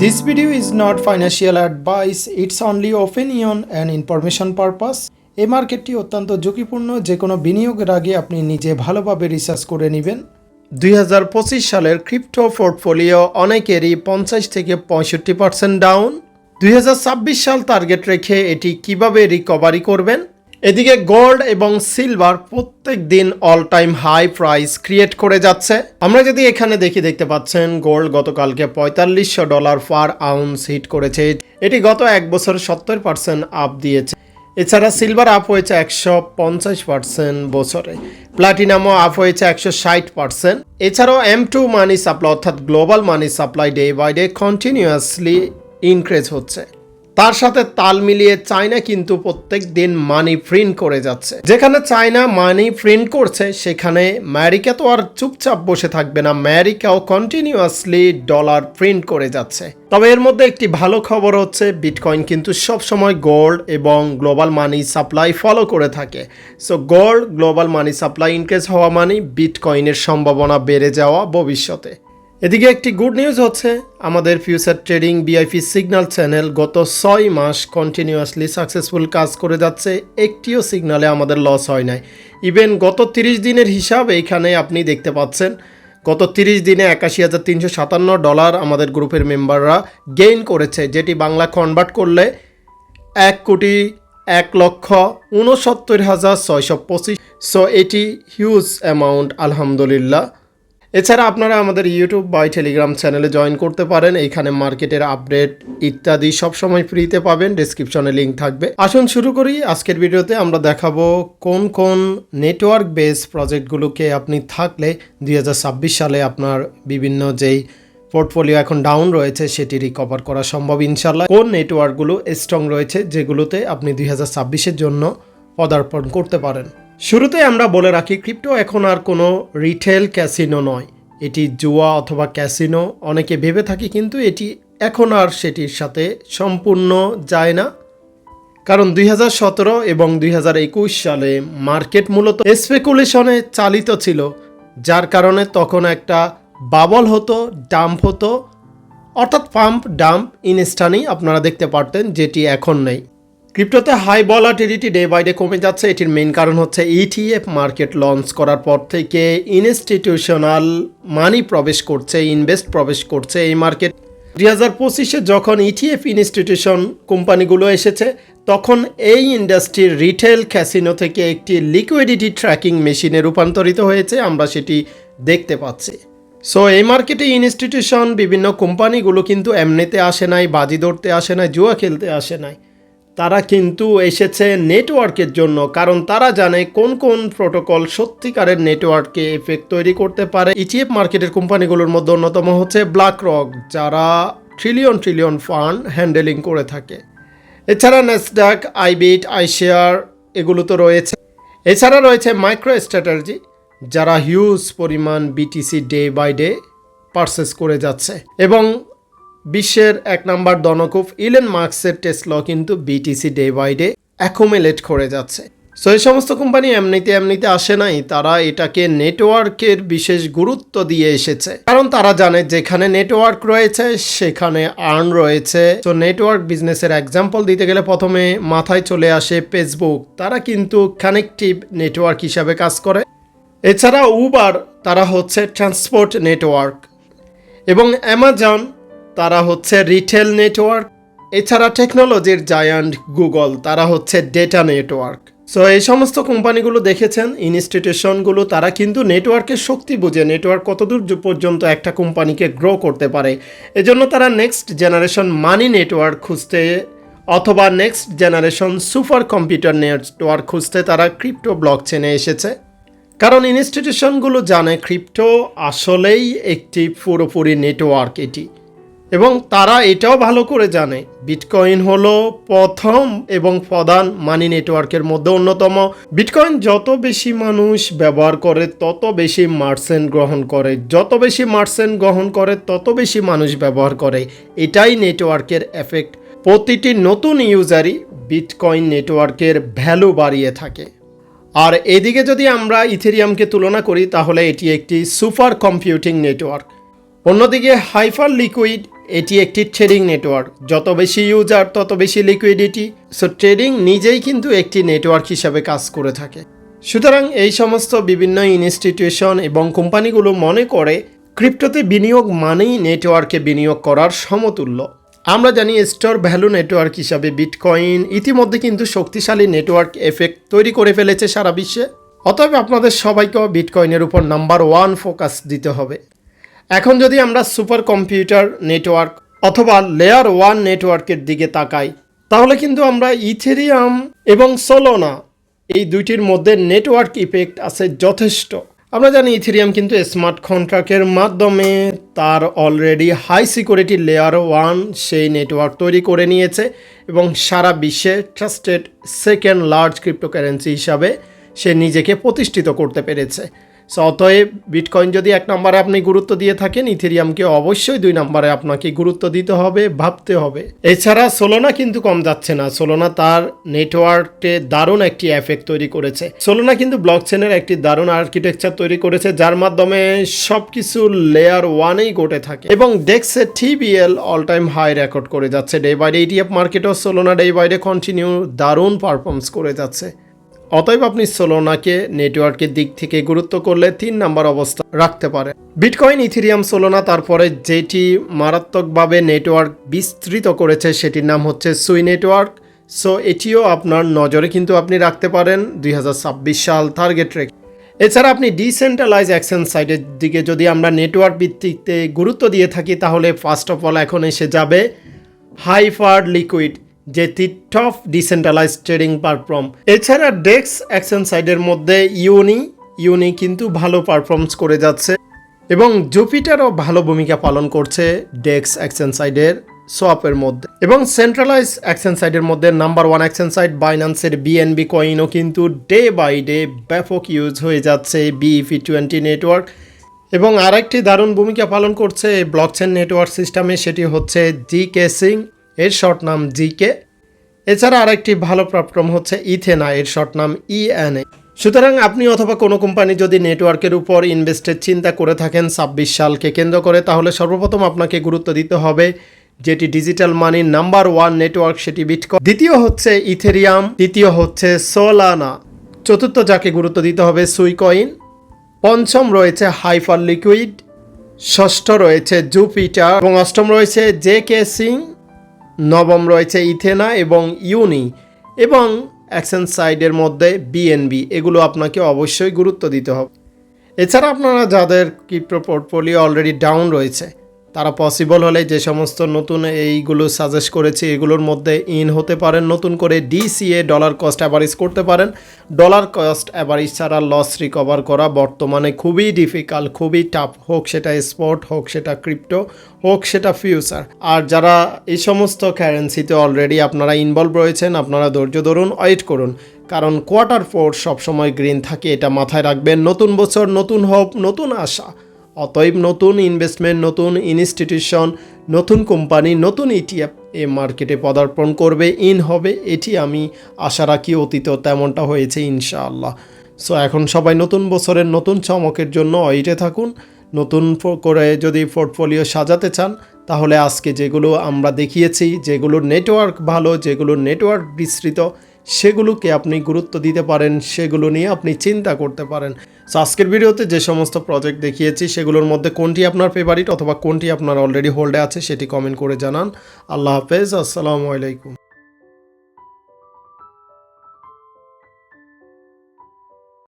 This video is not financial advice, it's only opinion and information purpose. এই মার্কেটটি অত্যন্ত ঝুঁকিপূর্ণ। যে কোনো বিনিয়োগের আগে আপনি নিজে ভালোভাবে রিসার্চ করে নেবেন। দুই হাজার পঁচিশ সালের ক্রিপ্টো পোর্টফোলিও অনেকেরই পঞ্চাশ থেকে পঁয়ষট্টি পার্সেন্ট ডাউন দুই হাজার ছাব্বিশ সাল টার্গেট রেখে এটি কীভাবে রিকভারি করবেন? এদিকে গোল্ড এবং সিলভার প্রত্যেক দিন all time high price create করে যাচ্ছে। আমরা যদি এখানে দেখি, দেখতে পাচ্ছেন গোল্ড গতকালকে পঁয়তাল্লিশশো ডলার পার আউন্স হিট করেছে। এটি গত এক বছর সত্তর পার্সেন্ট আপ দিয়েছে। এছাড়া সিলভার আপ হয়েছে একশো পঞ্চাশ পার্সেন্ট বছরে। প্লাটিনামও আপ হয়েছে একশো ষাট পার্সেন্ট এছাড়াও এম টু মানি সাপ্লাই অর্থাৎ global money supply day by day continuously increase হচ্ছে। তার সাথে তাল মিলিয়ে চায়না কিন্তু প্রত্যেক দিন মানি প্রিন্ট করে যাচ্ছে। যেখানে চায়না মানি প্রিন্ট করছে, সেখানে আমেরিকা তো আর চুপচাপ বসে থাকবে না, আমেরিকাও কন্টিনিউয়াসলি ডলার প্রিন্ট করে যাচ্ছে। তবে এর মধ্যে একটি ভালো খবর হচ্ছে বিটকয়েন কিন্তু সবসময় গোল্ড এবং গ্লোবাল মানি সাপ্লাই ফলো করে থাকে। So gold global money supply increase হওয়া মানে বিটকয়েনের সম্ভাবনা বেড়ে যাওয়া ভবিষ্যতে। এদিকে একটি গুড নিউজ হচ্ছে, আমাদের future trading VIP signal channel গত ছয় মাস কন্টিনিউয়াসলি সাকসেসফুল কাজ করে যাচ্ছে, একটিও সিগনালে আমাদের লস হয় নাই। ইভেন গত তিরিশ দিনের হিসাব এইখানে আপনি দেখতে পাচ্ছেন, গত তিরিশ দিনে একাশি হাজার তিনশো সাতান্ন ডলার আমাদের গ্রুপের মেম্বাররা গেইন করেছে, যেটি বাংলা কনভার্ট করলে এক কোটি এক লক্ষ উনসত্তর হাজার ছয়শো পঁচিশ। সো এটি হিউজ অ্যামাউন্ট আলহামদুলিল্লাহ। এছাড়া আপনারা আমাদের ইউটিউব বা টেলিগ্রাম চ্যানেলে জয়েন করতে পারেন। এইখানে মার্কেটের আপডেট ইত্যাদি সবসময় ফ্রিতে পাবেন। ডিসক্রিপশনে লিঙ্ক থাকবে। আসুন শুরু করি। আজকের ভিডিওতে আমরা দেখাবো কোন কোন নেটওয়ার্ক বেস প্রজেক্টগুলোকে আপনি থাকলে দুই হাজার ছাব্বিশ সালে আপনার বিভিন্ন যেই পোর্টফোলিও এখন ডাউন রয়েছে, সেটি রিকভার করা সম্ভব ইনশাল্লাহ কোন নেটওয়ার্কগুলো স্ট্রং রয়েছে, যেগুলোতে আপনি দুই হাজার জন্য পদার্পণ করতে পারেন? শুরুতে আমরা বলে রাখি ক্রিপ্টো এখন আর কোনো রিটেল ক্যাসিনো নয়। এটি জুয়া অথবা ক্যাসিনো অনেকে ভেবে থাকি কিন্তু এটি এখন আর সেটির সাথে সম্পূর্ণ যায় না। কারণ দুই হাজার সতেরো এবং দুই হাজার একুশ সালে মার্কেট মূলত স্পেকুলেশনে চালিত ছিল, যার কারণে তখন একটা বাবল হতো ডাম্প হতো। অর্থাৎ পাম্প ডাম্প ইনস্টানি আপনারা দেখতে পারতেন যেটি এখন নেই। ক্রিপ্টোতে high volatility day by day কমে যাচ্ছে। এটির মেন কারণ হচ্ছে ইটিএফ মার্কেট লঞ্চ করার পর থেকে ইনস্টিটিউশনাল মানি প্রবেশ করছে ইনভেস্ট প্রবেশ করছে এই মার্কেট দুই হাজার পঁচিশে যখন ইটিএফ ইনস্টিটিউশন কোম্পানিগুলো এসেছে, তখন এই ইন্ডাস্ট্রির রিটেল ক্যাসিনো থেকে একটি লিকুইডিটি ট্র্যাকিং মেশিনে রূপান্তরিত হয়েছে, আমরা সেটি দেখতে পাচ্ছি। সো এই মার্কেটে ইনস্টিটিউশন বিভিন্ন কোম্পানিগুলো কিন্তু এমনিতে আসে নাই, বাজি ধরতে আসে নাই, জুয়া খেলতে আসে নাই। তারা কিন্তু এসেছে নেটওয়ার্কের জন্য, কারণ তারা জানে কোন কোন প্রোটোকল সত্যিকারের নেটওয়ার্কে এফেক্ট তৈরি করতে পারে। ইটিএফ মার্কেটের কোম্পানিগুলোর মধ্যে অন্যতম হচ্ছে ব্ল্যাক রক যারা ট্রিলিয়ন ট্রিলিয়ন ফান্ড হ্যান্ডেলিং করে থাকে। এছাড়া নেসডাক আইবিট আইশেয়ার এগুলো তো রয়েছে। এছাড়া রয়েছে মাইক্রো স্ট্র্যাটার্জি যারা হিউজ পরিমাণ BTC day by day purchase করে যাচ্ছে। এবং বিশ্বের এক নাম্বার দনকুফ ইলেন মার্কসের টেসল কিন্তু BTC day by day accumulate করে যাচ্ছে। সো এই সমস্ত কোম্পানি এমনিতে এমনিতে আসে নাই, তারা এটাকে নেটওয়ার্কের বিশেষ গুরুত্ব দিয়ে এসেছে। কারণ তারা জানে যেখানে নেটওয়ার্ক রয়েছে, সেখানে আর্ন রয়েছে। তো নেটওয়ার্ক বিজনেসের এক্সাম্পল দিতে গেলে প্রথমে মাথায় চলে আসে ফেসবুক। তারা কিন্তু কানেকটিভ নেটওয়ার্ক হিসাবে কাজ করে। এছাড়া উবার, তারা হচ্ছে ট্রান্সপোর্ট নেটওয়ার্ক এবং অ্যামাজন তারা হচ্ছে রিটেল নেটওয়ার্ক এছাড়া টেকনোলজির জায়ান্ট গুগল তারা হচ্ছে ডেটা নেটওয়ার্ক সো এই সমস্ত কোম্পানিগুলো দেখেছেন ইনস্টিটিউশনগুলো তারা কিন্তু নেটওয়ার্কের শক্তি বুঝে নেটওয়ার্ক কতদূর পর্যন্ত একটা কোম্পানিকে গ্রো করতে পারে। এজন্য তারা নেক্সট জেনারেশন মানি নেটওয়ার্ক খুঁজতে, অথবা next generation super computer network খুঁজতে তারা ক্রিপ্টো ব্লক চেনে এসেছে। কারণ ইনস্টিটিউশনগুলো জানে ক্রিপ্টো আসলেই একটি পুরোপুরি নেটওয়ার্ক এটি। এবং তারা এটাও ভালো করে জানে, বিটকয়েন হলো প্রথম এবং প্রধান মানি নেটওয়ার্কের মধ্যে অন্যতম। বিটকয়েন যত বেশি মানুষ ব্যবহার করে, তত বেশি মার্সেন্ট গ্রহণ করে। যত বেশি মার্সেন্ট গ্রহণ করে, তত বেশি মানুষ ব্যবহার করে। এটাই নেটওয়ার্কের এফেক্ট। প্রতিটি নতুন ইউজারই বিটকয়েন নেটওয়ার্কের ভ্যালু বাড়িয়ে থাকে। আর এদিকে যদি আমরা ইথেরিয়ামকে তুলনা করি, তাহলে এটি একটি সুপার কম্পিউটিং নেটওয়ার্ক। অন্যদিকে হাইফার লিকুইড এটি একটি ট্রেডিং নেটওয়ার্ক যত বেশি ইউজার তত বেশি লিকুইডিটি সো ট্রেডিং নিজেই কিন্তু একটি নেটওয়ার্ক হিসাবে কাজ করে থাকে। সুতরাং এই সমস্ত বিভিন্ন ইনস্টিটিউশন এবং কোম্পানিগুলো মনে করে ক্রিপ্টোতে বিনিয়োগ মানেই নেটওয়ার্কে বিনিয়োগ করার সমতুল্য। আমরা জানি স্টোর ভ্যালু নেটওয়ার্ক হিসাবে বিটকয়েন ইতিমধ্যে কিন্তু শক্তিশালী নেটওয়ার্ক এফেক্ট তৈরি করে ফেলেছে সারা বিশ্বে। অতএব আপনাদের সবাইকেও বিটকয়েনের উপর নাম্বার ওয়ান ফোকাস দিতে হবে। এখন যদি আমরা সুপার কম্পিউটার নেটওয়ার্ক অথবা লেয়ার ওয়ান নেটওয়ার্কের দিকে তাকাই, তাহলে কিন্তু আমরা ইথেরিয়াম এবং সোলোনা এই দুইটির মধ্যে নেটওয়ার্ক ইফেক্ট আছে যথেষ্ট। আমরা জানি ইথেরিয়াম কিন্তু স্মার্ট কন্ট্রাক্টের মাধ্যমে তার already high security layer one সেই নেটওয়ার্ক তৈরি করে নিয়েছে এবং সারা বিশ্বে ট্রাস্টেড সেকেন্ড লার্জ ক্রিপ্টোকারেন্সি হিসাবে সে নিজেকে প্রতিষ্ঠিত করতে পেরেছে। সো অতএব বিটকয়েন যদি এক নম্বরে আপনি গুরুত্ব দিয়ে থাকেন ইথেরিয়ামকে অবশ্যই দুই নম্বরে আপনাকে গুরুত্ব দিতে হবে, ভাবতে হবে। এছাড়া সোলোনা কিন্তু কম যাচ্ছে না। সোলোনা তার নেটওয়ার্কে দারুণ একটি এফেক্ট তৈরি করেছে। সোলোনা কিন্তু ব্লক চেনের একটি দারুণ আর্কিটেকচার তৈরি করেছে, যার মাধ্যমে সব কিছু লেয়ার ওয়ানেই ঘটে থাকে এবং ডেক্সে TVL all time high record করে যাচ্ছে। Day by ETF মার্কেটও Solana day by day continue দারুণ পারফরমেন্স করে যাচ্ছে। অতএব আপনি সোলোনাকে নেটওয়ার্কের দিক থেকে গুরুত্ব করলে তিন নাম্বার অবস্থা রাখতে পারে। বিটকয়েন, ইথিরিয়াম, সোলোনা, তারপরে যেটি মারাত্মকভাবে নেটওয়ার্ক বিস্তৃত করেছে, সেটির নাম হচ্ছে সুই নেটওয়ার্ক। সো, এটিও আপনার নজরে কিন্তু আপনি রাখতে পারেন দুই হাজার ছাব্বিশ সাল টার্গেট রেখে এছাড়া আপনি ডিসেন্ট্রালাইজ অ্যাকশন সাইটের দিকে যদি আমরা নেটওয়ার্ক ভিত্তিতে গুরুত্ব দিয়ে থাকি, তাহলে ফার্স্ট অফ অল এখন এসে যাবে হাইফার লিকুইড। যেটি টপ ডিসেন্ট্রালাইজ ট্রেডিং প্ল্যাটফর্ম এছাড়া ডেক্স অ্যাকশন সাইডের মধ্যে ইউনি ইউনি কিন্তু ভালো পারফর্মস করে যাচ্ছে। এবং জুপিটারও ভালো ভূমিকা পালন করছে ডেক্স অ্যাকশন সাইডের সোয়াপের মধ্যে। এবং সেন্ট্রালাইজ অ্যাকশন সাইডের মধ্যে নাম্বার ওয়ান অ্যাকশন সাইড বাইন্যান্সের বিএনবি কয়েনও কিন্তু ডে বাই ডে ব্যাপক ইউজ হয়ে যাচ্ছে বিইপি টোয়েন্টি নেটওয়ার্ক এবং আরেকটি দারুণ ভূমিকা পালন করছে ব্লকচেন নেটওয়ার্ক সিস্টেমে সেটি হচ্ছে জি কেসিং এর শর্ট নাম জিকে। এছাড়া আরেকটি ভালো প্ল্যাটফর্ম হচ্ছে ইথেনা, এর শর্ট নাম ইএনএ। সুতরাং আপনি অথবা কোনো কোম্পানি যদি নেটওয়ার্কের উপর ইনভেস্টের চিন্তা করে থাকেন ছাব্বিশ সালকে কেন্দ্র করে, তাহলে সর্বপ্রথম আপনাকে গুরুত্ব দিতে হবে যেটি ডিজিটাল মানির নাম্বার ওয়ান নেটওয়ার্ক সেটি বিটকয়েন দ্বিতীয় হচ্ছে ইথেরিয়াম, তৃতীয় হচ্ছে সোলানা। চতুর্থ যাকে গুরুত্ব দিতে হবে সুইকয়েন। পঞ্চম রয়েছে হাইফার লিকুইড ষষ্ঠ রয়েছে জুপিটার। এবং অষ্টম রয়েছে জে কে সিং। নবম রয়েছে ইথেনা এবং ইউনি এবং অ্যাকশন সাইডের মধ্যে বিএনবি। এগুলো আপনাকে অবশ্যই গুরুত্ব দিতে হবে। এছাড়া আপনারা যাদের ক্রিপ্টো পোর্টফোলিও অলরেডি ডাউন রয়েছে তারা পসিবল হলে যে সমস্ত নতুন এইগুলো সাজেস্ট করেছি, এগুলোর মধ্যে ইন হতে পারেন। নতুন করে ডিসিএ ডলার কস্ট অ্যাভারেজ করতে পারেন। ডলার কস্ট অ্যাভারেজ ছাড়া লস রিকভার করা বর্তমানে খুবই ডিফিকাল্ট খুবই টাফ হোক সেটা স্পট হোক সেটা ক্রিপ্টো হোক সেটা ফিউচার আর যারা এই সমস্ত কারেন্সিতে অলরেডি আপনারা ইনভলভ রয়েছেন, আপনারা ধৈর্য ধরুন ওয়েট করুন। কারণ কোয়ার্টার ফোর সবসময় গ্রিন থাকে, এটা মাথায় রাখবেন। নতুন বছর নতুন হোপ নতুন আশা। অতএব নতুন ইনভেস্টমেন্ট নতুন ইনস্টিটিউশন নতুন কোম্পানি নতুন ইটিএফ এ মার্কেটে পদার্পণ করবে ইন হবে, এটি আমি আশা রাখি অতীত তেমনটা হয়েছে ইনশাআল্লাহ। সো এখন সবাই নতুন বছরের নতুন চমকের জন্য ওইটে থাকুন। নতুন করে যদি পোর্টফোলিও সাজাতে চান, তাহলে আজকে যেগুলো আমরা দেখিয়েছি, যেগুলোর নেটওয়ার্ক ভালো, যেগুলোর নেটওয়ার্ক বিস্তৃত সেগুলোকে আপনি গুরুত্ব দিতে পারেন, সেগুলো নিয়ে আপনি চিন্তা করতে পারেন। সো আজকের ভিডিওতে যে সমস্ত প্রজেক্ট দেখিয়েছি, সেগুলোর মধ্যে কোনটি আপনার ফেভারিট অথবা কোনটি আপনার অলরেডি হোল্ডে আছে, সেটি কমেন্ট করে জানান। আল্লাহ হাফেজ, আসসালামু আলাইকুম।